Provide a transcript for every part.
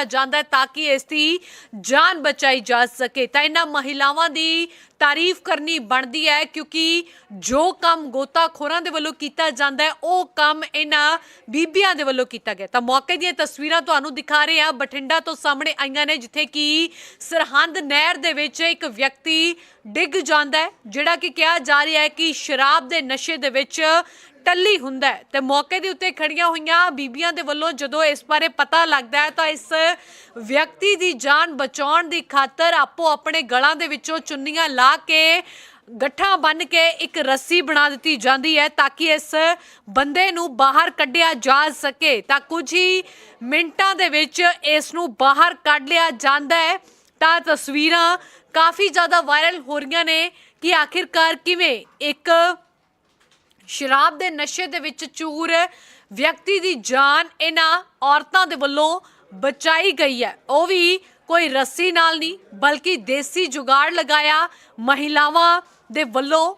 ਖਿੱਚਿਆ ਜਾਂਦਾ ਹੈ ਤਾਂ ਕਿ ਇਸ ਦੀ ਜਾਨ ਬਚਾਈ ਜਾ ਸਕੇ। ਤਾਂ ਇਹਨਾਂ ਮਹਿਲਾਵਾਂ ਦੀ ਤਾਰੀਫ ਕਰਨੀ ਬਣਦੀ ਹੈ ਕਿਉਂਕਿ ਜੋ ਕੰਮ ਗੋਤਾਖੋਰਾਂ ਦੇ ਵੱਲੋਂ ਕੀਤਾ ਜਾਂਦਾ ਹੈ, ਉਹ ਕੰਮ ਇਹਨਾਂ ਬੀਬੀਆਂ ਦੇ ਵੱਲੋਂ ਕੀਤਾ ਗਿਆ। ਤਾਂ ਮੌਕੇ ਦੀਆਂ ਤਸਵੀਰਾਂ ਤੁਹਾਨੂੰ ਦਿਖਾ ਰਹੇ ਹਾਂ। ਬਠਿੰਡਾ ਤੋਂ ਸਾਹਮਣੇ ਆਈਆਂ ਨੇ, ਜਿੱਥੇ ਕਿ ਸਰਹੰਦ ਨਹਿਰ ਦੇ ਵਿੱਚ ਇੱਕ ਵਿਅਕਤੀ ਡਿੱਗ ਜਾਂਦਾ ਹੈ, ਜਿਹੜਾ ਕਿ ਕਿਹਾ ਜਾ ਰਿਹਾ ਹੈ ਕਿ ਸ਼ਰਾਬ ਦੇ ਨਸ਼ੇ ਦੇ ਵਿੱਚ ਟੱਲੀ ਹੁੰਦਾ ਹੈ ਤੇ ਮੌਕੇ ਦੇ ਉੱਤੇ ਖੜੀਆਂ ਹੋਈਆਂ ਬੀਬੀਆਂ ਦੇ ਵੱਲੋਂ ਜਦੋਂ ਇਸ ਬਾਰੇ ਪਤਾ ਲੱਗਦਾ ਹੈ ਤਾਂ ਇਸ ਵਿਅਕਤੀ ਦੀ ਜਾਨ ਬਚਾਉਣ ਦੀ ਖਾਤਰ ਆਪੋ ਆਪਣੇ ਗਲਾਂ ਦੇ ਵਿੱਚੋਂ ਚੁੰਨੀਆਂ ਲਾ ਕੇ ਗੱਠਾਂ ਬੰਨ ਕੇ ਇੱਕ ਰੱਸੀ ਬਣਾ ਦਿੱਤੀ ਜਾਂਦੀ ਹੈ ਤਾਂ ਕਿ ਇਸ ਬੰਦੇ ਨੂੰ ਬਾਹਰ ਕੱਢਿਆ ਜਾ ਸਕੇ। ਤਾਂ ਕੁਝ ਹੀ ਮਿੰਟਾਂ ਦੇ ਵਿੱਚ ਇਸ ਨੂੰ ਬਾਹਰ ਕੱਢ ਲਿਆ ਜਾਂਦਾ ਹੈ। ਤਾਂ ਤਸਵੀਰਾਂ ਕਾਫੀ ਜ਼ਿਆਦਾ ਵਾਇਰਲ ਹੋ ਰਹੀਆਂ ਨੇ ਕਿ ਆਖਿਰਕਾਰ ਕਿਵੇਂ ਇੱਕ ਸ਼ਰਾਬ ਦੇ ਨਸ਼ੇ ਦੇ ਵਿੱਚ ਚੂਰ ਵਿਅਕਤੀ ਦੀ ਜਾਨ ਇਹਨਾਂ ਔਰਤਾਂ ਦੇ ਵੱਲੋਂ ਬਚਾਈ ਗਈ ਹੈ। ਉਹ ਵੀ ਕੋਈ ਰੱਸੀ ਨਾਲ ਨਹੀਂ, ਬਲਕਿ ਦੇਸੀ ਜੁਗਾੜ ਲਗਾਇਆ ਮਹਿਲਾਵਾਂ ਦੇ ਵੱਲੋਂ,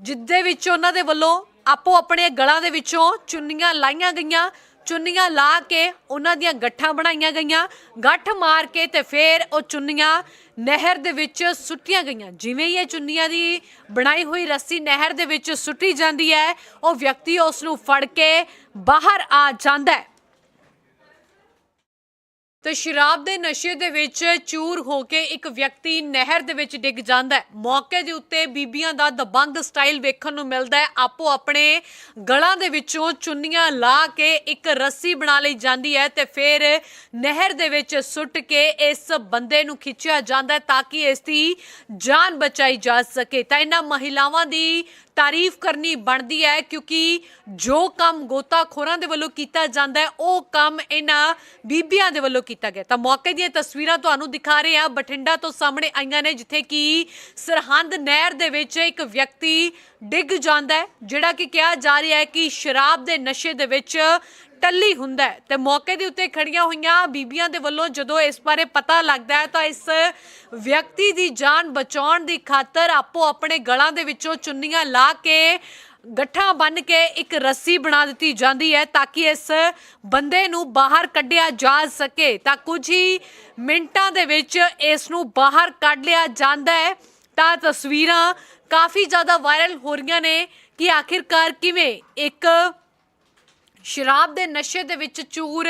ਜਿੱਦੇ ਵਿੱਚ ਉਹਨਾਂ ਦੇ ਵੱਲੋਂ ਆਪੋ ਆਪਣੇ ਗਲਾਂ ਦੇ ਵਿੱਚੋਂ ਚੁੰਨੀਆਂ ਲਾਈਆਂ ਗਈਆਂ। ਚੁੰਨੀਆਂ ਲਾ ਕੇ ਉਹਨਾਂ ਦੀਆਂ ਗੱਠਾਂ ਬਣਾਈਆਂ ਗਈਆਂ। ਗੱਠ ਮਾਰ ਕੇ ਤੇ ਫਿਰ ਉਹ ਚੁੰਨੀਆਂ ਨਹਿਰ ਦੇ ਵਿੱਚ ਸੁੱਟੀਆਂ ਗਈਆਂ। ਜਿਵੇਂ ਹੀ ਇਹ ਚੁੰਨੀਆਂ ਦੀ ਬਣਾਈ ਹੋਈ ਰੱਸੀ ਨਹਿਰ ਦੇ ਵਿੱਚ ਸੁੱਟੀ ਜਾਂਦੀ ਹੈ, ਉਹ ਵਿਅਕਤੀ ਉਸ ਨੂੰ ਫੜ ਕੇ ਬਾਹਰ ਆ ਜਾਂਦਾ ਹੈ। ਤੇ ਸ਼ਰਾਬ ਦੇ ਨਸ਼ੇ ਦੇ ਵਿੱਚ ਚੂਰ ਹੋ ਕੇ ਇੱਕ ਵਿਅਕਤੀ ਨਹਿਰ ਦੇ ਵਿੱਚ ਡਿੱਗ ਜਾਂਦਾ ਹੈ। ਮੌਕੇ ਦੇ ਉੱਤੇ ਬੀਬੀਆਂ ਦਾ ਦਬੰਗ ਸਟਾਈਲ ਵੇਖਣ ਨੂੰ ਮਿਲਦਾ ਹੈ। ਆਪੋ ਆਪਣੇ ਗਲਾਂ ਦੇ ਵਿੱਚੋਂ ਚੁੰਨੀਆਂ ਲਾ ਕੇ ਇੱਕ ਰੱਸੀ ਬਣਾ ਲਈ ਜਾਂਦੀ ਹੈ ਤੇ ਫਿਰ ਨਹਿਰ ਦੇ ਵਿੱਚ ਸੁੱਟ ਕੇ ਇਸ ਬੰਦੇ ਨੂੰ ਖਿੱਚਿਆ ਜਾਂਦਾ ਹੈ ਤਾਂ ਕਿ ਇਸ ਦੀ ਜਾਨ ਬਚਾਈ ਜਾ ਸਕੇ। ਤਾਂ ਇਹਨਾਂ ਮਹਿਲਾਵਾਂ ਦੀ ਤਾਰੀਫ ਕਰਨੀ ਬਣਦੀ ਹੈ ਕਿਉਂਕਿ ਜੋ ਕੰਮ ਗੋਤਾਖੋਰਾਂ ਦੇ ਵੱਲੋਂ ਕੀਤਾ ਜਾਂਦਾ ਹੈ, ਉਹ ਕੰਮ ਇਹਨਾਂ ਬੀਬੀਆਂ ਦੇ ਵੱਲੋਂ ਕੀਤਾ ਗਿਆ ਤਾਂ ਮੌਕੇ ਦੀਆਂ ਤਸਵੀਰਾਂ ਤੁਹਾਨੂੰ ਦਿਖਾ ਰਹੇ ਹਾਂ। ਬਠਿੰਡਾ ਤੋਂ ਸਾਹਮਣੇ ਆਈਆਂ ਨੇ, ਜਿੱਥੇ ਕਿ ਸਰਹੰਦ ਨਹਿਰ ਦੇ ਵਿੱਚ ਇੱਕ ਵਿਅਕਤੀ ਡਿੱਗ ਜਾਂਦਾ ਹੈ, ਜਿਹੜਾ ਕਿ ਕਿਹਾ ਜਾ ਰਿਹਾ ਹੈ ਕਿ ਸ਼ਰਾਬ ਦੇ ਨਸ਼ੇ ਦੇ ਵਿੱਚ ਟੱਲੀ ਹੁੰਦਾ ਹੈ ਤੇ ਮੌਕੇ ਦੇ ਉੱਤੇ ਖੜੀਆਂ ਹੋਈਆਂ ਬੀਬੀਆਂ ਦੇ ਵੱਲੋਂ ਜਦੋਂ ਇਸ ਬਾਰੇ ਪਤਾ ਲੱਗਦਾ ਹੈ ਤਾਂ ਇਸ ਵਿਅਕਤੀ ਦੀ ਜਾਨ ਬਚਾਉਣ ਦੀ ਖਾਤਰ ਆਪੋ ਆਪਣੇ ਗਲਾਂ ਦੇ ਵਿੱਚੋਂ ਚੁੰਨੀਆਂ ਲਾ ਕੇ ਗੱਠਾਂ ਬੰਨ ਕੇ ਇੱਕ ਰੱਸੀ ਬਣਾ ਦਿੱਤੀ ਜਾਂਦੀ ਹੈ ਤਾਂ ਕਿ ਇਸ ਬੰਦੇ ਨੂੰ ਬਾਹਰ ਕੱਢਿਆ ਜਾ ਸਕੇ। ਤਾਂ ਕੁਝ ਹੀ ਮਿੰਟਾਂ ਦੇ ਵਿੱਚ ਇਸ ਨੂੰ ਬਾਹਰ ਕੱਢ ਲਿਆ ਜਾਂਦਾ ਹੈ। ਤਾਂ ਤਸਵੀਰਾਂ ਕਾਫੀ ਜ਼ਿਆਦਾ ਵਾਇਰਲ ਹੋ ਰਹੀਆਂ ਨੇ ਕਿ ਆਖਿਰਕਾਰ ਕਿਵੇਂ ਇੱਕ ਸ਼ਰਾਬ ਦੇ ਨਸ਼ੇ ਦੇ ਵਿੱਚ ਚੂਰ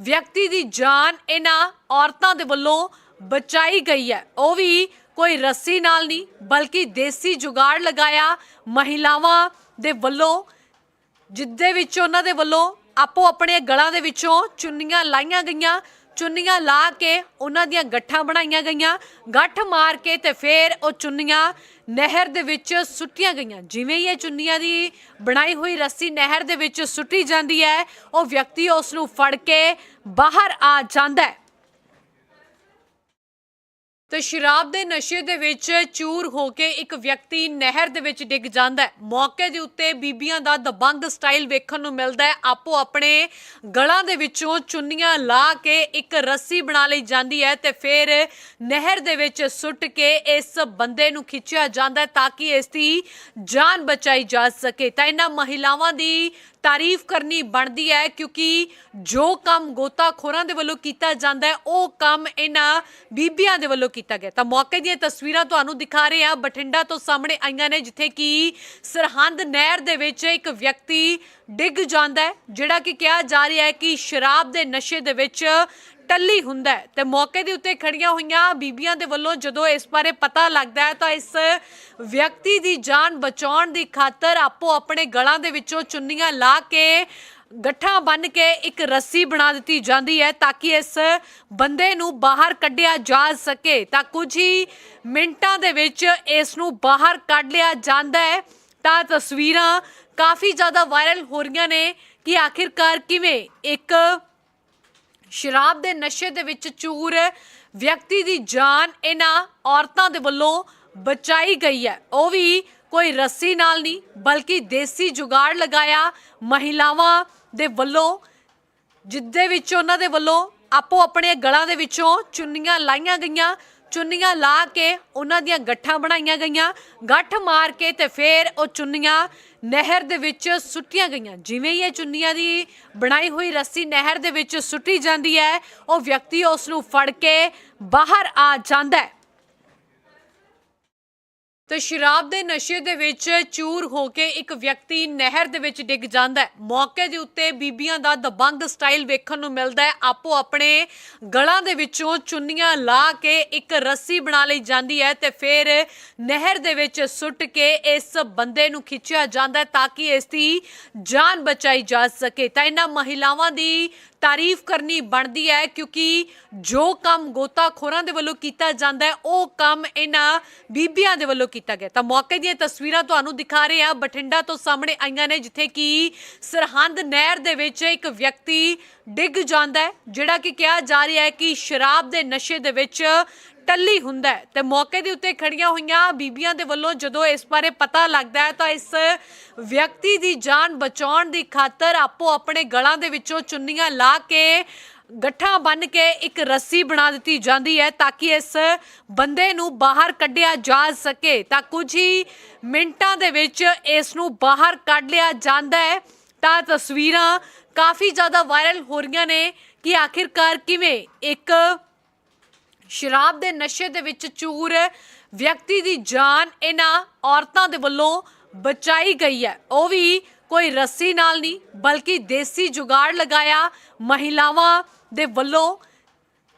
ਵਿਅਕਤੀ ਦੀ ਜਾਨ ਇਹਨਾਂ ਔਰਤਾਂ ਦੇ ਵੱਲੋਂ ਬਚਾਈ ਗਈ ਹੈ। ਉਹ ਵੀ ਕੋਈ ਰੱਸੀ ਨਾਲ ਨਹੀਂ, ਬਲਕਿ ਦੇਸੀ ਜੁਗਾੜ ਲਗਾਇਆ ਮਹਿਲਾਵਾਂ ਦੇ ਵੱਲੋਂ, ਜਿੱਦੇ ਵਿੱਚ ਉਹਨਾਂ ਦੇ ਵੱਲੋਂ ਆਪੋ ਆਪਣੇ ਗਲਾਂ ਦੇ ਵਿੱਚੋਂ ਚੁੰਨੀਆਂ ਲਾਈਆਂ ਗਈਆਂ। ਚੁੰਨੀਆਂ ਲਾ ਕੇ ਉਹਨਾਂ ਦੀਆਂ ਗੱਠਾਂ ਬਣਾਈਆਂ ਗਈਆਂ। ਗੱਠ ਮਾਰ ਕੇ ਤੇ ਫਿਰ ਉਹ ਚੁੰਨੀਆਂ ਨਹਿਰ ਦੇ ਵਿੱਚ ਸੁੱਟੀਆਂ ਗਈਆਂ। ਜਿਵੇਂ ਹੀ ਇਹ ਚੁੰਨੀਆਂ ਦੀ ਬਣਾਈ ਹੋਈ ਰੱਸੀ ਨਹਿਰ ਦੇ ਵਿੱਚ ਸੁੱਟੀ ਜਾਂਦੀ ਹੈ, ਉਹ ਵਿਅਕਤੀ ਉਸ ਨੂੰ ਫੜ ਕੇ ਬਾਹਰ ਆ ਜਾਂਦਾ ਹੈ। ਤੇ ਸ਼ਰਾਬ ਦੇ ਨਸ਼ੇ ਦੇ ਵਿੱਚ ਚੂਰ ਹੋ ਕੇ ਇੱਕ ਵਿਅਕਤੀ ਨਹਿਰ ਦੇ ਵਿੱਚ ਡਿੱਗ ਜਾਂਦਾ ਹੈ। ਮੌਕੇ ਦੇ ਉੱਤੇ ਬੀਬੀਆਂ ਦਾ ਦਬੰਗ ਸਟਾਈਲ ਵੇਖਣ ਨੂੰ ਮਿਲਦਾ ਹੈ। ਆਪੋ ਆਪਣੇ ਗਲਾਂ ਦੇ ਵਿੱਚੋਂ ਚੁੰਨੀਆਂ ਲਾ ਕੇ ਇੱਕ ਰੱਸੀ ਬਣਾ ਲਈ ਜਾਂਦੀ ਹੈ ਤੇ ਫਿਰ ਨਹਿਰ ਦੇ ਵਿੱਚ ਸੁੱਟ ਕੇ ਇਸ ਬੰਦੇ ਨੂੰ ਖਿੱਚਿਆ ਜਾਂਦਾ ਹੈ ਤਾਂ ਕਿ ਇਸ ਦੀ ਜਾਨ ਬਚਾਈ ਜਾ ਸਕੇ। ਤਾਂ ਇਹਨਾਂ ਮਹਿਲਾਵਾਂ ਦੀ ਤਾਰੀਫ ਕਰਨੀ ਬਣਦੀ ਹੈ ਕਿਉਂਕਿ ਜੋ ਕੰਮ ਗੋਤਾਖੋਰਾਂ ਦੇ ਵੱਲੋਂ ਕੀਤਾ ਜਾਂਦਾ ਹੈ, ਉਹ ਕੰਮ ਇਹਨਾਂ ਬੀਬੀਆਂ ਦੇ ਵੱਲੋਂ ਕੀਤਾ ਗਿਆ। ਤਾਂ ਮੌਕੇ ਦੀਆਂ ਤਸਵੀਰਾਂ ਤੁਹਾਨੂੰ ਦਿਖਾ ਰਹੇ ਹਾਂ। ਬਠਿੰਡਾ ਤੋਂ ਸਾਹਮਣੇ ਆਈਆਂ ਨੇ, ਜਿੱਥੇ ਕਿ ਸਰਹੰਦ ਨਹਿਰ ਦੇ ਵਿੱਚ ਇੱਕ ਵਿਅਕਤੀ ਡਿੱਗ ਜਾਂਦਾ ਹੈ, ਜਿਹੜਾ ਕਿ ਕਿਹਾ ਜਾ ਰਿਹਾ ਹੈ ਕਿ ਸ਼ਰਾਬ ਦੇ ਨਸ਼ੇ ਦੇ ਵਿੱਚ ਟੱਲੀ ਹੁੰਦਾ ਹੈ ਤੇ ਮੌਕੇ ਦੇ ਉੱਤੇ ਖੜੀਆਂ ਹੋਈਆਂ ਬੀਬੀਆਂ ਦੇ ਵੱਲੋਂ ਜਦੋਂ ਇਸ ਬਾਰੇ ਪਤਾ ਲੱਗਦਾ ਹੈ ਤਾਂ ਇਸ ਵਿਅਕਤੀ ਦੀ ਜਾਨ ਬਚਾਉਣ ਦੀ ਖਾਤਰ ਆਪੋ ਆਪਣੇ ਗਲਾਂ ਦੇ ਵਿੱਚੋਂ ਚੁੰਨੀਆਂ ਲਾ ਕੇ ਗੱਠਾਂ ਬੰਨ ਕੇ ਇੱਕ ਰੱਸੀ ਬਣਾ ਦਿੱਤੀ ਜਾਂਦੀ ਹੈ ਤਾਂ ਕਿ ਇਸ ਬੰਦੇ ਨੂੰ ਬਾਹਰ ਕੱਢਿਆ ਜਾ ਸਕੇ। ਤਾਂ ਕੁਝ ਹੀ ਮਿੰਟਾਂ ਦੇ ਵਿੱਚ ਇਸ ਨੂੰ ਬਾਹਰ ਕੱਢ ਲਿਆ ਜਾਂਦਾ ਹੈ। ਤਾਂ ਤਸਵੀਰਾਂ ਕਾਫੀ ਜ਼ਿਆਦਾ ਵਾਇਰਲ ਹੋ ਰਹੀਆਂ ਨੇ ਕਿ ਆਖਿਰਕਾਰ ਕਿਵੇਂ ਇੱਕ ਸ਼ਰਾਬ ਦੇ ਨਸ਼ੇ ਦੇ ਵਿੱਚ ਚੂਰ ਵਿਅਕਤੀ ਦੀ ਜਾਨ ਇਹਨਾਂ ਔਰਤਾਂ ਦੇ ਵੱਲੋਂ ਬਚਾਈ ਗਈ ਹੈ। ਉਹ ਵੀ ਕੋਈ ਰੱਸੀ ਨਾਲ ਨਹੀਂ, ਬਲਕਿ ਦੇਸੀ ਜੁਗਾੜ ਲਗਾਇਆ ਮਹਿਲਾਵਾਂ ਦੇ ਵੱਲੋਂ, ਜਿੱਦੇ ਵਿੱਚ ਉਹਨਾਂ ਦੇ ਵੱਲੋਂ ਆਪੋ ਆਪਣੇ ਗਲਾਂ ਦੇ ਵਿੱਚੋਂ ਚੁੰਨੀਆਂ ਲਾਈਆਂ ਗਈਆਂ। ਚੁੰਨੀਆਂ ਲਾ ਕੇ ਉਹਨਾਂ ਦੀਆਂ ਗੱਠਾਂ ਬਣਾਈਆਂ ਗਈਆਂ। ਗੱਠ ਮਾਰ ਕੇ ਤੇ ਫਿਰ ਉਹ ਚੁੰਨੀਆਂ ਨਹਿਰ ਦੇ ਵਿੱਚ ਸੁੱਟੀਆਂ ਗਈਆਂ। ਜਿਵੇਂ ਹੀ ਇਹ ਚੁੰਨੀਆਂ ਦੀ ਬਣਾਈ ਹੋਈ ਰੱਸੀ ਨਹਿਰ ਦੇ ਵਿੱਚ ਸੁੱਟੀ ਜਾਂਦੀ ਹੈ, ਉਹ ਵਿਅਕਤੀ ਉਸ ਨੂੰ ਫੜ ਕੇ ਬਾਹਰ ਆ ਜਾਂਦਾ ਹੈ। ਤੇ ਸ਼ਰਾਬ ਦੇ ਨਸ਼ੇ ਦੇ ਵਿੱਚ ਚੂਰ ਹੋ ਕੇ ਇੱਕ ਵਿਅਕਤੀ ਨਹਿਰ ਦੇ ਵਿੱਚ ਡਿੱਗ ਜਾਂਦਾ ਹੈ। ਮੌਕੇ ਦੇ ਉੱਤੇ ਬੀਬੀਆਂ ਦਾ ਦਬੰਗ ਸਟਾਈਲ ਵੇਖਣ ਨੂੰ ਮਿਲਦਾ ਹੈ। ਆਪੋ ਆਪਣੇ ਗਲਾਂ ਦੇ ਵਿੱਚੋਂ ਚੁੰਨੀਆਂ ਲਾ ਕੇ ਇੱਕ ਰੱਸੀ ਬਣਾ ਲਈ ਜਾਂਦੀ ਹੈ ਤੇ ਫਿਰ ਨਹਿਰ ਦੇ ਵਿੱਚ ਸੁੱਟ ਕੇ ਇਸ ਬੰਦੇ ਨੂੰ ਖਿੱਚਿਆ ਜਾਂਦਾ ਹੈ ਤਾਂ ਕਿ ਇਸ ਦੀ ਜਾਨ ਬਚਾਈ ਜਾ ਸਕੇ। ਤਾਂ ਇਹਨਾਂ ਮਹਿਲਾਵਾਂ ਦੀ ਤਾਰੀਫ ਕਰਨੀ ਬਣਦੀ ਹੈ ਕਿਉਂਕਿ ਜੋ ਕੰਮ ਗੋਤਾਖੋਰਾਂ ਦੇ ਵੱਲੋਂ ਕੀਤਾ ਜਾਂਦਾ ਹੈ, ਉਹ ਕੰਮ ਇਹਨਾਂ ਬੀਬੀਆਂ ਦੇ ਵੱਲੋਂ ਕੀਤਾ ਗਿਆ। ਤਾਂ ਮੌਕੇ ਦੀਆਂ ਤਸਵੀਰਾਂ ਤੁਹਾਨੂੰ ਦਿਖਾ ਰਹੇ ਹਾਂ। ਬਠਿੰਡਾ ਤੋਂ ਸਾਹਮਣੇ ਆਈਆਂ ਨੇ, ਜਿੱਥੇ ਕਿ ਸਰਹੰਦ ਨਹਿਰ ਦੇ ਵਿੱਚ ਇੱਕ ਵਿਅਕਤੀ ਡਿੱਗ ਜਾਂਦਾ ਹੈ, ਜਿਹੜਾ ਕਿ ਕਿਹਾ ਜਾ ਰਿਹਾ ਹੈ ਕਿ ਸ਼ਰਾਬ ਦੇ ਨਸ਼ੇ ਦੇ ਵਿੱਚ ਟੱਲੀ ਹੁੰਦਾ ਹੈ ਤੇ ਮੌਕੇ ਦੇ ਉੱਤੇ ਖੜੀਆਂ ਹੋਈਆਂ ਬੀਬੀਆਂ ਦੇ ਵੱਲੋਂ ਜਦੋਂ ਇਸ ਬਾਰੇ ਪਤਾ ਲੱਗਦਾ ਹੈ ਤਾਂ ਇਸ ਵਿਅਕਤੀ ਦੀ ਜਾਨ ਬਚਾਉਣ ਦੀ ਖਾਤਰ ਆਪੋ ਆਪਣੇ ਗਲਾਂ ਦੇ ਵਿੱਚੋਂ ਚੁੰਨੀਆਂ ਲਾ ਕੇ ਗੱਠਾਂ ਬੰਨ ਕੇ ਇੱਕ ਰੱਸੀ ਬਣਾ ਦਿੱਤੀ ਜਾਂਦੀ ਹੈ ਤਾਂ ਕਿ ਇਸ ਬੰਦੇ ਨੂੰ ਬਾਹਰ ਕੱਢਿਆ ਜਾ ਸਕੇ। ਤਾਂ ਕੁਝ ਹੀ ਮਿੰਟਾਂ ਦੇ ਵਿੱਚ ਇਸ ਨੂੰ ਬਾਹਰ ਕੱਢ ਲਿਆ ਜਾਂਦਾ ਹੈ। ਤਾਂ ਤਸਵੀਰਾਂ ਕਾਫੀ ਜ਼ਿਆਦਾ ਵਾਇਰਲ ਹੋ ਰਹੀਆਂ ਨੇ ਕਿ ਆਖਿਰਕਾਰ ਕਿਵੇਂ ਇੱਕ ਸ਼ਰਾਬ ਦੇ ਨਸ਼ੇ ਦੇ ਵਿੱਚ ਚੂਰ ਵਿਅਕਤੀ ਦੀ ਜਾਨ ਇਹਨਾਂ ਔਰਤਾਂ ਦੇ ਵੱਲੋਂ ਬਚਾਈ ਗਈ ਹੈ। ਉਹ ਵੀ ਕੋਈ ਰੱਸੀ ਨਾਲ ਨਹੀਂ, ਬਲਕਿ ਦੇਸੀ ਜੁਗਾੜ ਲਗਾਇਆ ਮਹਿਲਾਵਾਂ ਦੇ ਵੱਲੋਂ,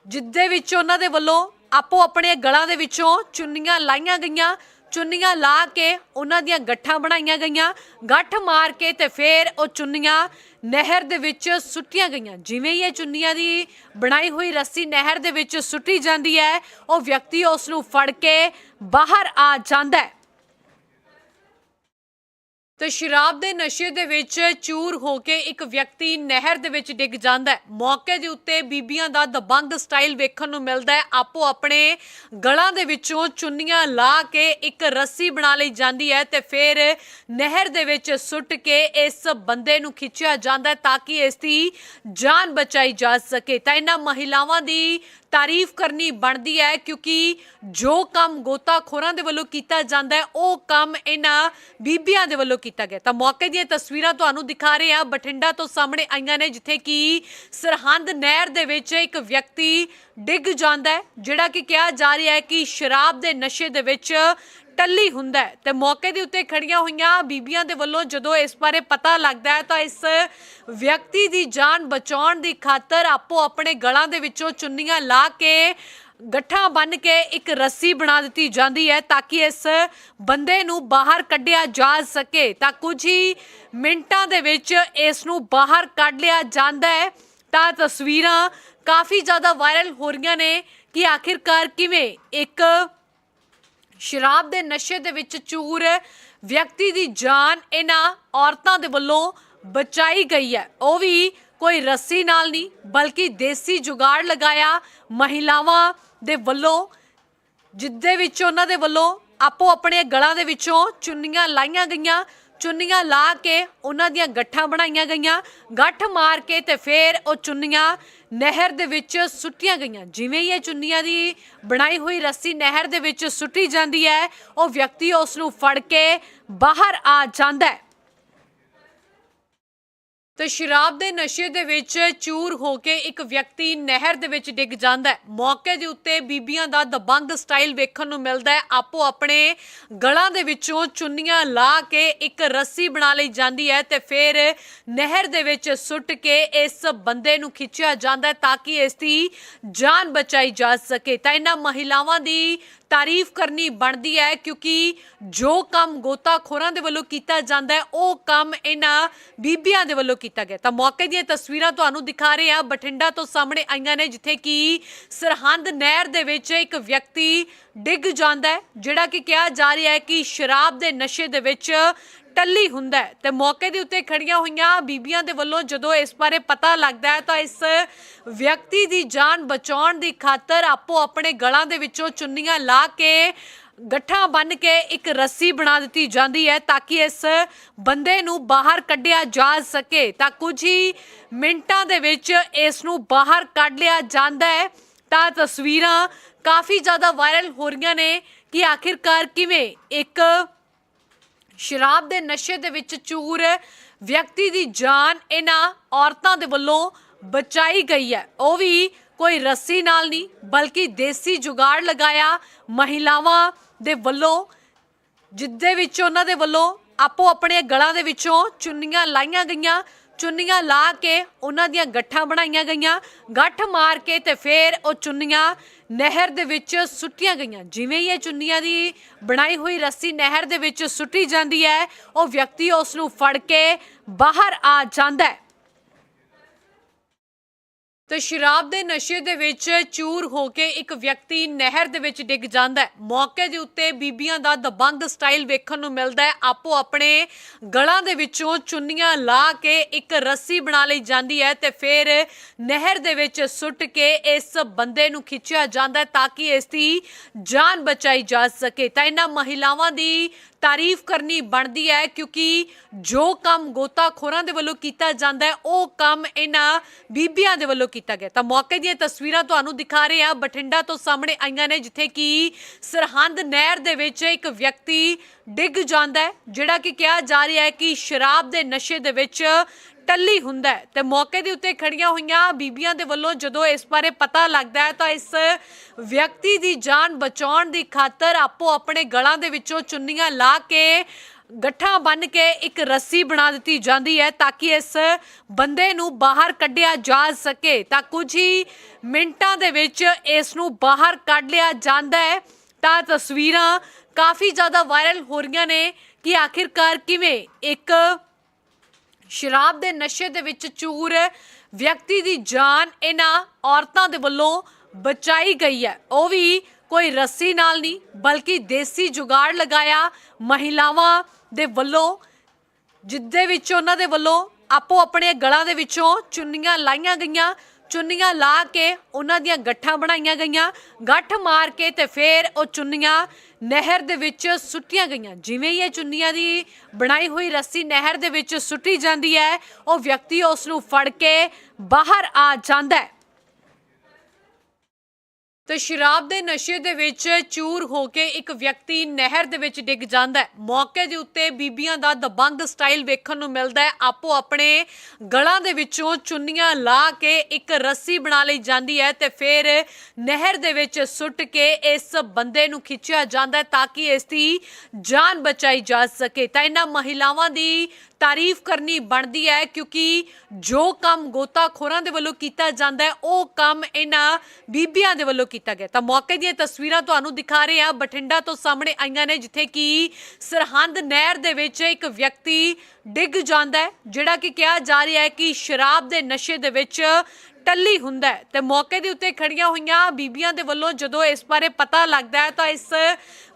ਜਿੱਦੇ ਵਿੱਚ ਉਹਨਾਂ ਦੇ ਵੱਲੋਂ ਆਪੋ ਆਪਣੇ ਗਲਾਂ ਦੇ ਵਿੱਚੋਂ ਚੁੰਨੀਆਂ ਲਾਈਆਂ ਗਈਆਂ। ਚੁੰਨੀਆਂ ਲਾ ਕੇ ਉਹਨਾਂ ਦੀਆਂ ਗੱਠਾਂ ਬਣਾਈਆਂ ਗਈਆਂ। ਗੱਠ ਮਾਰ ਕੇ ਤੇ ਫਿਰ ਉਹ ਚੁੰਨੀਆਂ ਨਹਿਰ ਦੇ ਵਿੱਚ ਸੁੱਟੀਆਂ ਗਈਆਂ। ਜਿਵੇਂ ਹੀ ਇਹ ਚੁੰਨੀਆਂ ਦੀ ਬਣਾਈ ਹੋਈ ਰੱਸੀ ਨਹਿਰ ਦੇ ਵਿੱਚ ਸੁੱਟੀ ਜਾਂਦੀ ਹੈ, ਉਹ ਵਿਅਕਤੀ ਉਸ ਨੂੰ ਫੜ ਕੇ ਬਾਹਰ ਆ ਜਾਂਦਾ ਹੈ। ਤੇ ਸ਼ਰਾਬ ਦੇ ਨਸ਼ੇ ਦੇ ਵਿੱਚ ਚੂਰ ਹੋ ਕੇ ਇੱਕ ਵਿਅਕਤੀ ਨਹਿਰ ਦੇ ਵਿੱਚ ਡਿੱਗ ਜਾਂਦਾ ਹੈ। ਮੌਕੇ ਦੇ ਉੱਤੇ ਬੀਬੀਆਂ ਦਾ ਦਬੰਦ ਸਟਾਈਲ ਵੇਖਣ ਨੂੰ ਮਿਲਦਾ ਹੈ। ਆਪੋ ਆਪਣੇ ਗਲਾਂ ਦੇ ਵਿੱਚੋਂ ਚੁੰਨੀਆਂ ਲਾ ਕੇ ਇੱਕ ਰੱਸੀ ਬਣਾ ਲਈ ਜਾਂਦੀ ਹੈ ਤੇ ਫਿਰ ਨਹਿਰ ਦੇ ਵਿੱਚ ਸੁੱਟ ਕੇ ਇਸ ਬੰਦੇ ਨੂੰ ਖਿੱਚਿਆ ਜਾਂਦਾ ਹੈ ਤਾਂ ਕਿ ਇਸ ਦੀ ਜਾਨ ਬਚਾਈ ਜਾ ਸਕੇ। ਤਾਂ ਇਹਨਾਂ ਮਹਿਲਾਵਾਂ ਦੀ ਤਾਰੀਫ ਕਰਨੀ ਬਣਦੀ ਹੈ ਕਿਉਂਕਿ ਜੋ ਕੰਮ ਗੋਤਾਖੋਰਾਂ ਦੇ ਵੱਲੋਂ ਕੀਤਾ ਜਾਂਦਾ ਹੈ, ਉਹ ਕੰਮ ਇਹਨਾਂ ਬੀਬੀਆਂ ਦੇ ਵੱਲੋਂ ਕੀਤਾ ਗਿਆ। ਤਾਂ ਮੌਕੇ ਦੀਆਂ ਤਸਵੀਰਾਂ ਤੁਹਾਨੂੰ ਦਿਖਾ ਰਹੇ ਹਾਂ। ਬਠਿੰਡਾ ਤੋਂ ਸਾਹਮਣੇ ਆਈਆਂ ਨੇ, ਜਿੱਥੇ ਕਿ ਸਰਹੰਦ ਨਹਿਰ ਦੇ ਵਿੱਚ ਇੱਕ ਵਿਅਕਤੀ ਡਿੱਗ ਜਾਂਦਾ ਹੈ, ਜਿਹੜਾ ਕਿ ਕਿਹਾ ਜਾ ਰਿਹਾ ਹੈ ਕਿ ਸ਼ਰਾਬ ਦੇ ਨਸ਼ੇ ਦੇ ਵਿੱਚ ਟੱਲੀ ਹੁੰਦਾ ਹੈ ਤੇ ਮੌਕੇ ਦੇ ਉੱਤੇ ਖੜੀਆਂ ਹੋਈਆਂ ਬੀਬੀਆਂ ਦੇ ਵੱਲੋਂ ਜਦੋਂ ਇਸ ਬਾਰੇ ਪਤਾ ਲੱਗਦਾ ਹੈ ਤਾਂ ਇਸ ਵਿਅਕਤੀ ਦੀ ਜਾਨ ਬਚਾਉਣ ਦੀ ਖਾਤਰ ਆਪੋ ਆਪਣੇ ਗਲਾਂ ਦੇ ਵਿੱਚੋਂ ਚੁੰਨੀਆਂ ਲਾ ਕੇ ਗੱਠਾਂ ਬੰਨ ਕੇ ਇੱਕ ਰੱਸੀ ਬਣਾ ਦਿੱਤੀ ਜਾਂਦੀ ਹੈ ਤਾਂ ਕਿ ਇਸ ਬੰਦੇ ਨੂੰ ਬਾਹਰ ਕੱਢਿਆ ਜਾ ਸਕੇ। ਤਾਂ ਕੁਝ ਹੀ ਮਿੰਟਾਂ ਦੇ ਵਿੱਚ ਇਸ ਨੂੰ ਬਾਹਰ ਕੱਢ ਲਿਆ ਜਾਂਦਾ ਹੈ। ਤਾਂ ਤਸਵੀਰਾਂ ਕਾਫੀ ਜ਼ਿਆਦਾ ਵਾਇਰਲ ਹੋ ਰਹੀਆਂ ਨੇ ਕਿ ਆਖਿਰਕਾਰ ਕਿਵੇਂ ਇੱਕ ਸ਼ਰਾਬ ਦੇ ਨਸ਼ੇ ਦੇ ਵਿੱਚ ਚੂਰ ਵਿਅਕਤੀ ਦੀ ਜਾਨ ਇਹਨਾਂ ਔਰਤਾਂ ਦੇ ਵੱਲੋਂ ਬਚਾਈ ਗਈ ਹੈ। ਉਹ ਵੀ ਕੋਈ ਰੱਸੀ ਨਾਲ ਨਹੀਂ, ਬਲਕਿ ਦੇਸੀ ਜੁਗਾੜ ਲਗਾਇਆ ਮਹਿਲਾਵਾਂ ਦੇ ਵੱਲੋਂ, ਜਿੱਦੇ ਵਿੱਚ ਉਹਨਾਂ ਦੇ ਵੱਲੋਂ ਆਪੋ ਆਪਣੇ ਗਲਾਂ ਦੇ ਵਿੱਚੋਂ ਚੁੰਨੀਆਂ ਲਾਈਆਂ ਗਈਆਂ। ਚੁੰਨੀਆਂ ਲਾ ਕੇ ਉਹਨਾਂ ਦੀਆਂ ਗੱਠਾਂ ਬਣਾਈਆਂ ਗਈਆਂ। ਗੱਠ ਮਾਰ ਕੇ ਤੇ ਫਿਰ ਉਹ ਚੁੰਨੀਆਂ ਨਹਿਰ ਦੇ ਵਿੱਚ ਸੁੱਟੀਆਂ ਗਈਆਂ। ਜਿਵੇਂ ਹੀ ਇਹ ਚੁੰਨੀਆਂ ਦੀ ਬਣਾਈ ਹੋਈ ਰੱਸੀ ਨਹਿਰ ਦੇ ਵਿੱਚ ਸੁੱਟੀ ਜਾਂਦੀ ਹੈ, ਉਹ ਵਿਅਕਤੀ ਉਸ ਨੂੰ ਫੜ ਕੇ ਬਾਹਰ ਆ ਜਾਂਦਾ ਹੈ। ਤੇ ਸ਼ਰਾਬ ਦੇ ਨਸ਼ੇ ਦੇ ਵਿੱਚ ਚੂਰ ਹੋ ਕੇ ਇੱਕ ਵਿਅਕਤੀ ਨਹਿਰ ਦੇ ਵਿੱਚ ਡਿੱਗ ਜਾਂਦਾ ਹੈ। ਮੌਕੇ ਦੇ ਉੱਤੇ ਬੀਬੀਆਂ ਦਾ ਦਬੰਗ ਸਟਾਈਲ ਵੇਖਣ ਨੂੰ ਮਿਲਦਾ ਹੈ। ਆਪੋ ਆਪਣੇ ਗਲਾਂ ਦੇ ਵਿੱਚੋਂ ਚੁੰਨੀਆਂ ਲਾ ਕੇ ਇੱਕ ਰੱਸੀ ਬਣਾ ਲਈ ਜਾਂਦੀ ਹੈ ਤੇ ਫਿਰ ਨਹਿਰ ਦੇ ਵਿੱਚ ਸੁੱਟ ਕੇ ਇਸ ਬੰਦੇ ਨੂੰ ਖਿੱਚਿਆ ਜਾਂਦਾ ਹੈ ਤਾਂ ਕਿ ਇਸ ਦੀ ਜਾਨ ਬਚਾਈ ਜਾ ਸਕੇ। ਤਾਂ ਇਹਨਾਂ ਮਹਿਲਾਵਾਂ ਦੀ ਤਾਰੀਫ ਕਰਨੀ ਬਣਦੀ ਹੈ ਕਿਉਂਕਿ ਜੋ ਕੰਮ ਗੋਤਾਖੋਰਾਂ ਦੇ ਵੱਲੋਂ ਕੀਤਾ ਜਾਂਦਾ ਹੈ, ਉਹ ਕੰਮ ਇਹਨਾਂ ਬੀਬੀਆਂ ਦੇ ਵੱਲੋਂ ਕੀਤਾ ਗਿਆ ਤਾਂ ਮੌਕੇ ਦੀਆਂ ਤਸਵੀਰਾਂ ਤੁਹਾਨੂੰ ਦਿਖਾ ਰਹੇ ਹਾਂ। ਬਠਿੰਡਾ ਤੋਂ ਸਾਹਮਣੇ ਆਈਆਂ ਨੇ, ਜਿੱਥੇ ਕਿ ਸਰਹੰਦ ਨਹਿਰ ਦੇ ਵਿੱਚ ਇੱਕ ਵਿਅਕਤੀ ਡਿੱਗ ਜਾਂਦਾ ਹੈ, ਜਿਹੜਾ ਕਿ ਕਿਹਾ ਜਾ ਰਿਹਾ ਹੈ ਕਿ ਸ਼ਰਾਬ ਦੇ ਨਸ਼ੇ ਦੇ ਵਿੱਚ ਟੱਲੀ ਹੁੰਦਾ ਹੈ ਤੇ ਮੌਕੇ ਦੇ ਉੱਤੇ ਖੜੀਆਂ ਹੋਈਆਂ ਬੀਬੀਆਂ ਦੇ ਵੱਲੋਂ ਜਦੋਂ ਇਸ ਬਾਰੇ ਪਤਾ ਲੱਗਦਾ ਹੈ ਤਾਂ ਇਸ ਵਿਅਕਤੀ ਦੀ ਜਾਨ ਬਚਾਉਣ ਦੀ ਖਾਤਰ ਆਪੋ ਆਪਣੇ ਗਲਾਂ ਦੇ ਵਿੱਚੋਂ ਚੁੰਨੀਆਂ ਲਾ ਕੇ ਗੱਠਾਂ ਬੰਨ ਕੇ ਇੱਕ ਰੱਸੀ ਬਣਾ ਦਿੱਤੀ ਜਾਂਦੀ ਹੈ ਤਾਂ ਕਿ ਇਸ ਬੰਦੇ ਨੂੰ ਬਾਹਰ ਕੱਢਿਆ ਜਾ ਸਕੇ। ਤਾਂ ਕੁਝ ਹੀ ਮਿੰਟਾਂ ਦੇ ਵਿੱਚ ਇਸ ਨੂੰ ਬਾਹਰ ਕੱਢ ਲਿਆ ਜਾਂਦਾ ਹੈ। ਤਾਂ ਤਸਵੀਰਾਂ ਕਾਫੀ ਜ਼ਿਆਦਾ ਵਾਇਰਲ ਹੋ ਰਹੀਆਂ ਨੇ ਕਿ ਆਖਿਰਕਾਰ ਕਿਵੇਂ ਇੱਕ ਸ਼ਰਾਬ ਦੇ ਨਸ਼ੇ ਦੇ ਵਿੱਚ ਚੂਰ ਵਿਅਕਤੀ ਦੀ ਜਾਨ ਇਹਨਾਂ ਔਰਤਾਂ ਦੇ ਵੱਲੋਂ ਬਚਾਈ ਗਈ ਹੈ। ਉਹ ਵੀ ਕੋਈ ਰੱਸੀ ਨਾਲ ਨਹੀਂ, ਬਲਕਿ ਦੇਸੀ ਜੁਗਾੜ ਲਗਾਇਆ ਮਹਿਲਾਵਾਂ ਦੇ ਵੱਲੋਂ, ਜਿੱਦੇ ਵਿੱਚ ਉਹਨਾਂ ਦੇ ਵੱਲੋਂ ਆਪੋ ਆਪਣੇ ਗਲਾਂ ਦੇ ਵਿੱਚੋਂ ਚੁੰਨੀਆਂ ਲਾਈਆਂ ਗਈਆਂ। ਚੁੰਨੀਆਂ ਲਾ ਕੇ ਉਹਨਾਂ ਦੀਆਂ ਗੱਠਾਂ ਬਣਾਈਆਂ ਗਈਆਂ। ਗੱਠ ਮਾਰ ਕੇ ਤੇ ਫਿਰ ਉਹ ਚੁੰਨੀਆਂ ਨਹਿਰ ਦੇ ਵਿੱਚ ਸੁੱਟੀਆਂ ਗਈਆਂ। ਜਿਵੇਂ ਹੀ ਇਹ ਚੁੰਨੀਆਂ ਦੀ ਬਣਾਈ ਹੋਈ ਰੱਸੀ ਨਹਿਰ ਦੇ ਵਿੱਚ ਸੁੱਟੀ ਜਾਂਦੀ ਹੈ, ਉਹ ਵਿਅਕਤੀ ਉਸ ਨੂੰ ਫੜ ਕੇ ਬਾਹਰ ਆ ਜਾਂਦਾ ਹੈ। ਤੇ ਸ਼ਰਾਬ ਦੇ ਨਸ਼ੇ ਦੇ ਵਿੱਚ ਚੂਰ ਹੋ ਕੇ ਇੱਕ ਵਿਅਕਤੀ ਨਹਿਰ ਦੇ ਵਿੱਚ ਡਿੱਗ ਜਾਂਦਾ ਹੈ। ਮੌਕੇ ਦੇ ਉੱਤੇ ਬੀਬੀਆਂ ਦਾ ਦਬੰਦ ਸਟਾਈਲ ਵੇਖਣ ਨੂੰ ਮਿਲਦਾ ਹੈ। ਆਪੋ ਆਪਣੇ ਗਲਾਂ ਦੇ ਵਿੱਚੋਂ ਚੁੰਨੀਆਂ ਲਾ ਕੇ ਇੱਕ ਰੱਸੀ ਬਣਾ ਲਈ ਜਾਂਦੀ ਹੈ ਤੇ ਫਿਰ ਨਹਿਰ ਦੇ ਵਿੱਚ ਸੁੱਟ ਕੇ ਇਸ ਬੰਦੇ ਨੂੰ ਖਿੱਚਿਆ ਜਾਂਦਾ ਹੈ ਤਾਂ ਕਿ ਇਸ ਦੀ ਜਾਨ ਬਚਾਈ ਜਾ ਸਕੇ। ਤਾਂ ਇਹਨਾਂ ਮਹਿਲਾਵਾਂ ਦੀ ਤਾਰੀਫ ਕਰਨੀ ਬਣਦੀ ਹੈ ਕਿਉਂਕਿ ਜੋ ਕੰਮ ਗੋਤਾਖੋਰਾਂ ਦੇ ਵੱਲੋਂ ਕੀਤਾ ਜਾਂਦਾ ਹੈ, ਉਹ ਕੰਮ ਇਹਨਾਂ ਬੀਬੀਆਂ ਦੇ ਵੱਲੋਂ ਕੀਤਾ ਗਿਆ। ਤਾਂ ਮੌਕੇ ਦੀਆਂ ਤਸਵੀਰਾਂ ਤੁਹਾਨੂੰ ਦਿਖਾ ਰਹੇ ਹਾਂ। ਬਠਿੰਡਾ ਤੋਂ ਸਾਹਮਣੇ ਆਈਆਂ ਨੇ, ਜਿੱਥੇ ਕਿ ਸਰਹੰਦ ਨਹਿਰ ਦੇ ਵਿੱਚ ਇੱਕ ਵਿਅਕਤੀ ਡਿੱਗ ਜਾਂਦਾ ਹੈ, ਜਿਹੜਾ ਕਿ ਕਿਹਾ ਜਾ ਰਿਹਾ ਹੈ ਕਿ ਸ਼ਰਾਬ ਦੇ ਨਸ਼ੇ ਦੇ ਵਿੱਚ ਟੱਲੀ ਹੁੰਦਾ ਹੈ। ਤੇ ਮੌਕੇ ਦੇ ਉੱਤੇ ਖੜੀਆਂ ਹੋਈਆਂ ਬੀਬੀਆਂ ਦੇ ਵੱਲੋਂ ਜਦੋਂ ਇਸ ਬਾਰੇ ਪਤਾ ਲੱਗਦਾ ਹੈ, ਤਾਂ ਇਸ ਵਿਅਕਤੀ ਦੀ ਜਾਨ ਬਚਾਉਣ ਦੀ ਖਾਤਰ ਆਪੋ ਆਪਣੇ ਗਲਾਂ ਦੇ ਵਿੱਚੋਂ ਚੁੰਨੀਆਂ ਲਾ ਕੇ ਗੱਠਾਂ ਬੰਨ ਕੇ ਇੱਕ ਰੱਸੀ ਬਣਾ ਦਿੱਤੀ ਜਾਂਦੀ ਹੈ ਤਾਂ ਕਿ ਇਸ ਬੰਦੇ ਨੂੰ ਬਾਹਰ ਕੱਢਿਆ ਜਾ ਸਕੇ। ਤਾਂ ਕੁਝ ਹੀ ਮਿੰਟਾਂ ਦੇ ਵਿੱਚ ਇਸ ਨੂੰ ਬਾਹਰ ਕੱਢ ਲਿਆ ਜਾਂਦਾ ਹੈ। ਤਾਂ ਤਸਵੀਰਾਂ ਕਾਫੀ ਜ਼ਿਆਦਾ ਵਾਇਰਲ ਹੋ ਰਹੀਆਂ ਨੇ ਕਿ ਆਖਿਰਕਾਰ ਕਿਵੇਂ ਇੱਕ ਸ਼ਰਾਬ ਦੇ ਨਸ਼ੇ ਦੇ ਵਿੱਚ ਚੂਰ ਵਿਅਕਤੀ ਦੀ ਜਾਨ ਇਹਨਾਂ ਔਰਤਾਂ ਦੇ ਵੱਲੋਂ ਬਚਾਈ ਗਈ ਹੈ। ਉਹ ਵੀ ਕੋਈ ਰੱਸੀ ਨਾਲ ਨਹੀਂ, ਬਲਕਿ ਦੇਸੀ ਜੁਗਾੜ ਲਗਾਇਆ ਮਹਿਲਾਵਾਂ ਦੇ ਵੱਲੋਂ, ਜਿੱਦੇ ਵਿੱਚ ਉਹਨਾਂ ਦੇ ਵੱਲੋਂ ਆਪੋ ਆਪਣੇ ਗਲਾਂ ਦੇ ਵਿੱਚੋਂ ਚੁੰਨੀਆਂ ਲਾਈਆਂ ਗਈਆਂ, ਚੁੰਨੀਆਂ ਲਾ ਕੇ ਉਹਨਾਂ ਦੀਆਂ ਗੱਠਾਂ ਬਣਾਈਆਂ ਗਈਆਂ, ਗੱਠ ਮਾਰ ਕੇ ਤੇ ਫਿਰ ਉਹ ਚੁੰਨੀਆਂ ਨਹਿਰ ਦੇ ਵਿੱਚ ਸੁੱਟੀਆਂ ਗਈਆਂ। ਜਿਵੇਂ ਹੀ ਇਹ ਚੁੰਨੀਆਂ ਦੀ ਬਣਾਈ ਹੋਈ ਰੱਸੀ ਨਹਿਰ ਦੇ ਵਿੱਚ ਸੁੱਟੀ ਜਾਂਦੀ ਹੈ, ਉਹ ਵਿਅਕਤੀ ਉਸ ਨੂੰ ਫੜ ਕੇ ਬਾਹਰ ਆ ਜਾਂਦਾ ਹੈ। ਤੇ ਸ਼ਰਾਬ ਦੇ ਨਸ਼ੇ ਦੇ ਵਿੱਚ ਚੂਰ ਹੋ ਕੇ ਇੱਕ ਵਿਅਕਤੀ ਨਹਿਰ ਦੇ ਵਿੱਚ ਡਿੱਗ ਜਾਂਦਾ ਹੈ। ਮੌਕੇ ਦੇ ਉੱਤੇ ਬੀਬੀਆਂ ਦਾ ਦਬੰਗ ਸਟਾਈਲ ਵੇਖਣ ਨੂੰ ਮਿਲਦਾ ਹੈ। ਆਪੋ ਆਪਣੇ ਗਲਾਂ ਦੇ ਵਿੱਚੋਂ ਚੁੰਨੀਆਂ ਲਾ ਕੇ ਇੱਕ ਰੱਸੀ ਬਣਾ ਲਈ ਜਾਂਦੀ ਹੈ ਤੇ ਫਿਰ ਨਹਿਰ ਦੇ ਵਿੱਚ ਸੁੱਟ ਕੇ ਇਸ ਬੰਦੇ ਨੂੰ ਖਿੱਚਿਆ ਜਾਂਦਾ ਹੈ ਤਾਂ ਕਿ ਇਸ ਦੀ ਜਾਨ ਬਚਾਈ ਜਾ ਸਕੇ। ਤਾਂ ਇਹਨਾਂ ਮਹਿਲਾਵਾਂ ਦੀ ਤਾਰੀਫ ਕਰਨੀ ਬਣਦੀ ਹੈ ਕਿਉਂਕਿ ਜੋ ਕੰਮ ਗੋਤਾਖੋਰਾਂ ਦੇ ਵੱਲੋਂ ਕੀਤਾ ਜਾਂਦਾ ਹੈ, ਉਹ ਕੰਮ ਇਹਨਾਂ ਬੀਬੀਆਂ ਦੇ ਵੱਲੋਂ ਕੀਤਾ ਗਿਆ ਤਾਂ ਮੌਕੇ ਦੀਆਂ ਤਸਵੀਰਾਂ ਤੁਹਾਨੂੰ ਦਿਖਾ ਰਹੇ ਹਾਂ। ਬਠਿੰਡਾ ਤੋਂ ਸਾਹਮਣੇ ਆਈਆਂ ਨੇ, ਜਿੱਥੇ ਕਿ ਸਰਹੰਦ ਨਹਿਰ ਦੇ ਵਿੱਚ ਇੱਕ ਵਿਅਕਤੀ ਡਿੱਗ ਜਾਂਦਾ ਹੈ, ਜਿਹੜਾ ਕਿ ਕਿਹਾ ਜਾ ਰਿਹਾ ਹੈ ਕਿ ਸ਼ਰਾਬ ਦੇ ਨਸ਼ੇ ਦੇ ਵਿੱਚ ਟੱਲੀ ਹੁੰਦਾ ਹੈ ਤੇ ਮੌਕੇ ਦੇ ਉੱਤੇ ਖੜੀਆਂ ਹੋਈਆਂ ਬੀਬੀਆਂ ਦੇ ਵੱਲੋਂ ਜਦੋਂ ਇਸ ਬਾਰੇ ਪਤਾ ਲੱਗਦਾ ਹੈ ਤਾਂ ਇਸ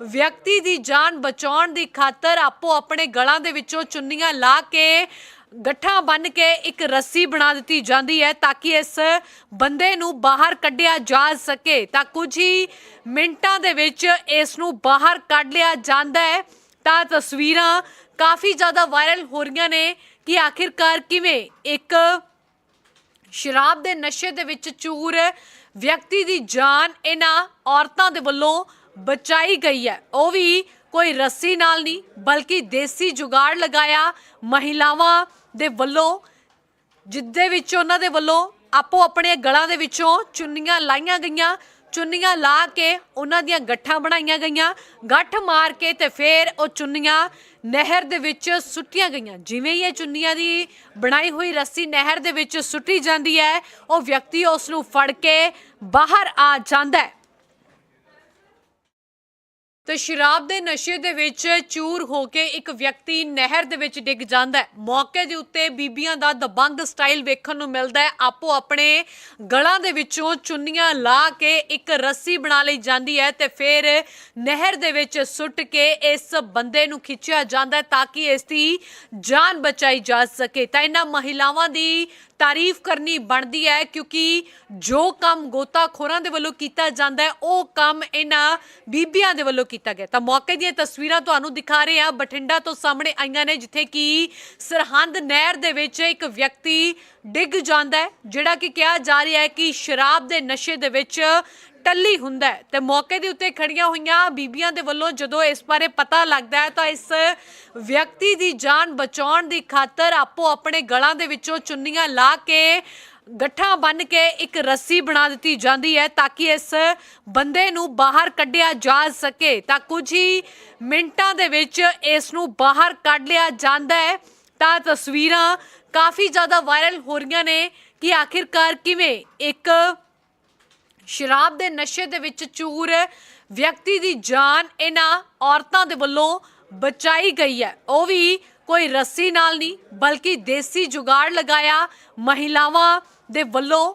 ਵਿਅਕਤੀ ਦੀ ਜਾਨ ਬਚਾਉਣ ਦੀ ਖਾਤਰ ਆਪੋ ਆਪਣੇ ਗਲਾਂ ਦੇ ਵਿੱਚੋਂ ਚੁੰਨੀਆਂ ਲਾ ਕੇ ਗੱਠਾਂ ਬੰਨ ਕੇ ਇੱਕ ਰੱਸੀ ਬਣਾ ਦਿੱਤੀ ਜਾਂਦੀ ਹੈ ਤਾਂ ਕਿ ਇਸ ਬੰਦੇ ਨੂੰ ਬਾਹਰ ਕੱਢਿਆ ਜਾ ਸਕੇ। ਤਾਂ ਕੁਝ ਹੀ ਮਿੰਟਾਂ ਦੇ ਵਿੱਚ ਇਸ ਨੂੰ ਬਾਹਰ ਕੱਢ ਲਿਆ ਜਾਂਦਾ ਹੈ। ਤਾਂ ਤਸਵੀਰਾਂ ਕਾਫੀ ਜ਼ਿਆਦਾ ਵਾਇਰਲ ਹੋ ਰਹੀਆਂ ਨੇ ਕਿ ਆਖਿਰਕਾਰ ਕਿਵੇਂ ਇੱਕ ਸ਼ਰਾਬ ਦੇ ਨਸ਼ੇ ਦੇ ਵਿੱਚ ਚੂਰ ਵਿਅਕਤੀ ਦੀ ਜਾਨ ਇਹਨਾਂ ਔਰਤਾਂ ਦੇ ਵੱਲੋਂ ਬਚਾਈ ਗਈ ਹੈ। ਉਹ ਵੀ ਕੋਈ ਰੱਸੀ ਨਾਲ ਨਹੀਂ, ਬਲਕਿ ਦੇਸੀ ਜੁਗਾੜ ਲਗਾਇਆ ਮਹਿਲਾਵਾਂ ਦੇ ਵੱਲੋਂ, ਜਿੱਦੇ ਵਿੱਚ ਉਹਨਾਂ ਦੇ ਵੱਲੋਂ ਆਪੋ ਆਪਣੇ ਗਲਾਂ ਦੇ ਵਿੱਚੋਂ ਚੁੰਨੀਆਂ ਲਾਈਆਂ ਗਈਆਂ। ਚੁੰਨੀਆਂ ਲਾ ਕੇ ਉਹਨਾਂ ਦੀਆਂ ਗੱਠਾਂ ਬਣਾਈਆਂ ਗਈਆਂ। ਗੱਠ ਮਾਰ ਕੇ ਤੇ ਫਿਰ ਉਹ ਚੁੰਨੀਆਂ ਨਹਿਰ ਦੇ ਵਿੱਚ ਸੁੱਟੀਆਂ ਗਈਆਂ। ਜਿਵੇਂ ਹੀ ਇਹ ਚੁੰਨੀਆਂ ਦੀ ਬਣਾਈ ਹੋਈ ਰੱਸੀ ਨਹਿਰ ਦੇ ਵਿੱਚ ਸੁੱਟੀ ਜਾਂਦੀ ਹੈ, ਉਹ ਵਿਅਕਤੀ ਉਸ ਨੂੰ ਫੜ ਕੇ ਬਾਹਰ ਆ ਜਾਂਦਾ ਹੈ। ਤੇ ਸ਼ਰਾਬ ਦੇ ਨਸ਼ੇ ਦੇ ਵਿੱਚ ਚੂਰ ਹੋ ਕੇ ਇੱਕ ਵਿਅਕਤੀ ਨਹਿਰ ਦੇ ਵਿੱਚ ਡਿੱਗ ਜਾਂਦਾ ਹੈ। ਮੌਕੇ ਦੇ ਉੱਤੇ ਬੀਬੀਆਂ ਦਾ ਦਬੰਗ ਸਟਾਈਲ ਵੇਖਣ ਨੂੰ ਮਿਲਦਾ ਹੈ। ਆਪੋ ਆਪਣੇ ਗਲਾਂ ਦੇ ਵਿੱਚੋਂ ਚੁੰਨੀਆਂ ਲਾ ਕੇ ਇੱਕ ਰੱਸੀ ਬਣਾ ਲਈ ਜਾਂਦੀ ਹੈ ਤੇ ਫਿਰ ਨਹਿਰ ਦੇ ਵਿੱਚ ਸੁੱਟ ਕੇ ਇਸ ਬੰਦੇ ਨੂੰ ਖਿੱਚਿਆ ਜਾਂਦਾ ਹੈ ਤਾਂ ਕਿ ਇਸ ਦੀ ਜਾਨ ਬਚਾਈ ਜਾ ਸਕੇ। ਤਾਂ ਇਹਨਾਂ ਮਹਿਲਾਵਾਂ ਦੀ ਤਾਰੀਫ ਕਰਨੀ ਬਣਦੀ ਹੈ ਕਿਉਂਕਿ ਜੋ ਕੰਮ ਗੋਤਾਖੋਰਾਂ ਦੇ ਵੱਲੋਂ ਕੀਤਾ ਜਾਂਦਾ ਹੈ, ਉਹ ਕੰਮ ਇਹਨਾਂ ਬੀਬੀਆਂ ਦੇ ਵੱਲੋਂ ਕੀਤਾ ਗਿਆ। ਤਾਂ ਮੌਕੇ ਦੀਆਂ ਤਸਵੀਰਾਂ ਤੁਹਾਨੂੰ ਦਿਖਾ ਰਹੇ ਹਾਂ। ਬਠਿੰਡਾ ਤੋਂ ਸਾਹਮਣੇ ਆਈਆਂ ਨੇ, ਜਿੱਥੇ ਕਿ ਸਰਹੰਦ ਨਹਿਰ ਦੇ ਵਿੱਚ ਇੱਕ ਵਿਅਕਤੀ ਡਿੱਗ ਜਾਂਦਾ ਹੈ, ਜਿਹੜਾ ਕਿ ਕਿਹਾ ਜਾ ਰਿਹਾ ਹੈ ਕਿ ਸ਼ਰਾਬ ਦੇ ਨਸ਼ੇ ਦੇ ਵਿੱਚ ਟੱਲੀ ਹੁੰਦਾ ਹੈ ਤੇ ਮੌਕੇ ਦੇ ਉੱਤੇ ਖੜੀਆਂ ਹੋਈਆਂ ਬੀਬੀਆਂ ਦੇ ਵੱਲੋਂ ਜਦੋਂ ਇਸ ਬਾਰੇ ਪਤਾ ਲੱਗਦਾ ਹੈ ਤਾਂ ਇਸ ਵਿਅਕਤੀ ਦੀ ਜਾਨ ਬਚਾਉਣ ਦੀ ਖਾਤਰ ਆਪੋ ਆਪਣੇ ਗਲਾਂ ਦੇ ਵਿੱਚੋਂ ਚੁੰਨੀਆਂ ਲਾ ਕੇ ਗੱਠਾਂ ਬੰਨ ਕੇ ਇੱਕ ਰੱਸੀ ਬਣਾ ਦਿੱਤੀ ਜਾਂਦੀ ਹੈ ਤਾਂ ਕਿ ਇਸ ਬੰਦੇ ਨੂੰ ਬਾਹਰ ਕੱਢਿਆ ਜਾ ਸਕੇ। ਤਾਂ ਕੁਝ ਹੀ ਮਿੰਟਾਂ ਦੇ ਵਿੱਚ ਇਸ ਨੂੰ ਬਾਹਰ ਕੱਢ ਲਿਆ ਜਾਂਦਾ ਹੈ। ਤਾਂ ਤਸਵੀਰਾਂ ਕਾਫੀ ਜ਼ਿਆਦਾ ਵਾਇਰਲ ਹੋ ਰਹੀਆਂ ਨੇ ਕਿ ਆਖਿਰਕਾਰ ਕਿਵੇਂ ਇੱਕ ਸ਼ਰਾਬ ਦੇ ਨਸ਼ੇ ਦੇ ਵਿੱਚ ਚੂਰ ਵਿਅਕਤੀ ਦੀ ਜਾਨ ਇਹਨਾਂ ਔਰਤਾਂ ਦੇ ਵੱਲੋਂ ਬਚਾਈ ਗਈ ਹੈ। ਉਹ ਵੀ ਕੋਈ ਰੱਸੀ ਨਾਲ ਨਹੀਂ, ਬਲਕਿ ਦੇਸੀ ਜੁਗਾੜ ਲਗਾਇਆ ਮਹਿਲਾਵਾਂ ਦੇ ਵੱਲੋਂ,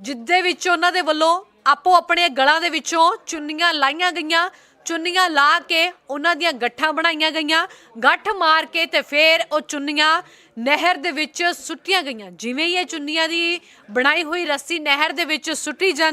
ਜਿੱਦੇ ਵਿੱਚ ਉਹਨਾਂ ਦੇ ਵੱਲੋਂ ਆਪੋ ਆਪਣੇ ਗਲਾਂ ਦੇ ਵਿੱਚੋਂ ਚੁੰਨੀਆਂ ਲਾਈਆਂ ਗਈਆਂ। ਚੁੰਨੀਆਂ ਲਾ ਕੇ ਉਹਨਾਂ ਦੀਆਂ ਗੱਠਾਂ ਬਣਾਈਆਂ ਗਈਆਂ। ਗੱਠ ਮਾਰ ਕੇ ਤੇ ਫਿਰ ਉਹ ਚੁੰਨੀਆਂ ਨਹਿਰ ਦੇ ਵਿੱਚ ਸੁੱਟੀਆਂ ਗਈਆਂ। ਜਿਵੇਂ ਹੀ ਇਹ ਚੁੰਨੀਆਂ ਦੀ ਬਣਾਈ ਹੋਈ ਰੱਸੀ ਨਹਿਰ ਦੇ ਵਿੱਚ ਸੁੱਟੀ ਜਾਂਦੀ